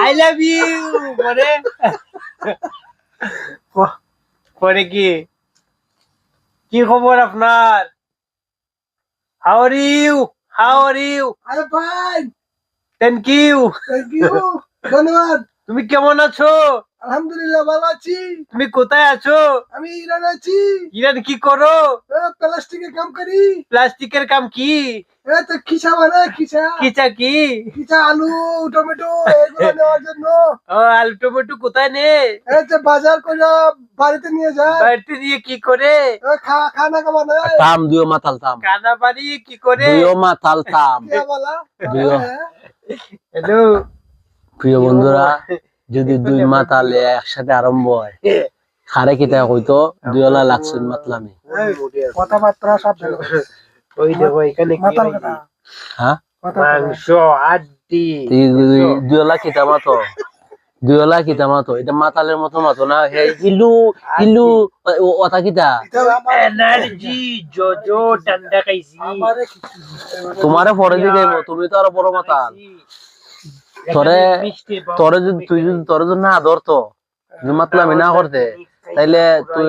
I love you পরে পরে কি? কি খবর আপনার? How are you how are you আরে ভাই থ্যাংক ইউ থ্যাংক ইউ ধন্যবাদ। তুমি কেমন আছো? আলহামদুলিল্লাহ ভালো আছি। তুমি কোথায় আছো? আমি ইরান আছি। ইরান কি করো? প্লাস্টিকের কাম করি। প্লাস্টিকের কাম কি? তো কিচা কি? আলু টমেটো এগুলো নেওয়ার জন্য। ও আলু টমেটো কোথায় নে? বাজার করে বাড়িতে নিয়ে যায়। বাড়িতে দিয়ে কি করে? খা খানা মাতাল কানা বাড়ি কি করে? মাতাল। হ্যালো। প্রিয় বন্ধুরা যদি দুই মাতাল একসাথে আরম্ভ হয় খারে কিতা কইতো? দুইওলা লাগছেন মাতলামি। কথাবার্তা সাবধান ওই দেখো এখানে কি হ্যাঁ? মাংস আড্ডি কিতা মাতো। এটা মাতালের মতো মাতো না? হে হিলু ও- ওটা কিতা এনার্জি জোজো খাইছি। তোমারে পরে দিকে তুমি তো আরও বড় মাতাল। তোরে তোরে যদি তুই যদি তোরে যদি না ধরতো মাতলামি না করতে তাইলে তুই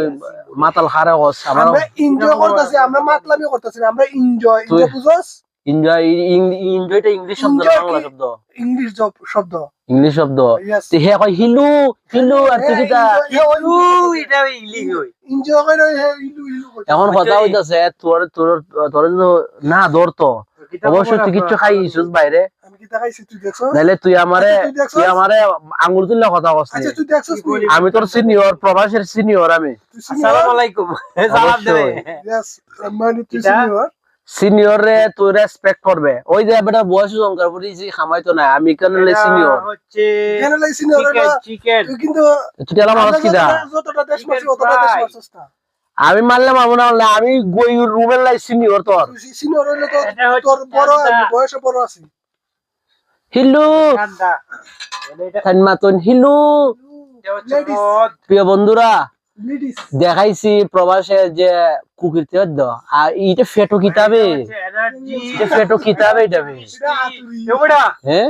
মাতাল হারে হস আমার আমরা এনজয় করতেছি আমরা মাতলামি করতেছি না, আমরা এনজয় তুই- বুঝছস এনজয় এনজয়টা ইংলিশ শব্দ না বাংলা শব্দ? ইংলিশ শব্দ। ইংলিশ শব্দ. তে হে কয় হিলু হিলু আর তুই এটা ইংলিশ হই এনজয় করে হে ইলু করতে। এখন কথা হইতাছে তোর তোর তোর না ধরতো। অবশ্যই তুই কিচ্ছু খাইছিস বাইরে। আমি কি দেখাইছি নাইলে তুই আমারে আচ্ছা, তুই আমারে আঙ্গুল তুললে কথা কস আচ্ছা আমি তোর সিনিয়র প্রবাসের সিনিয়র আমি। আসসালামু আলাইকুম। সালাম দেবে Yes, মানে তুই? সিনিয়র রে তুই রেসপেক্ট করবে। ওই যে বেটা বয়স জঙ্কার পড়ি যে খামাইতো না আমি কেন লাই সিনিয়র হচ্ছে কেন লাই senior? চিকেন তুই কিন্তু তুই তেলা মানুষ আমরা কিটা? যতটা- যতটা দেশ মারছি, অতটা দেশ Chicken মারছিস না। আমি মানলাম আমি না আমি গই রুমের লাই সিনিয়র তোর। তুই senior হইলে তো তোর বড় আমি, বয়সে বড় আছি। হিলু! মতন হিলু! প্রিয় বন্ধুরা দেখাইছি প্রবাসে যে কুকির আর এইটা ফেটো কিতাবে। ফেটো কিতাবে এটা হ্যাঁ?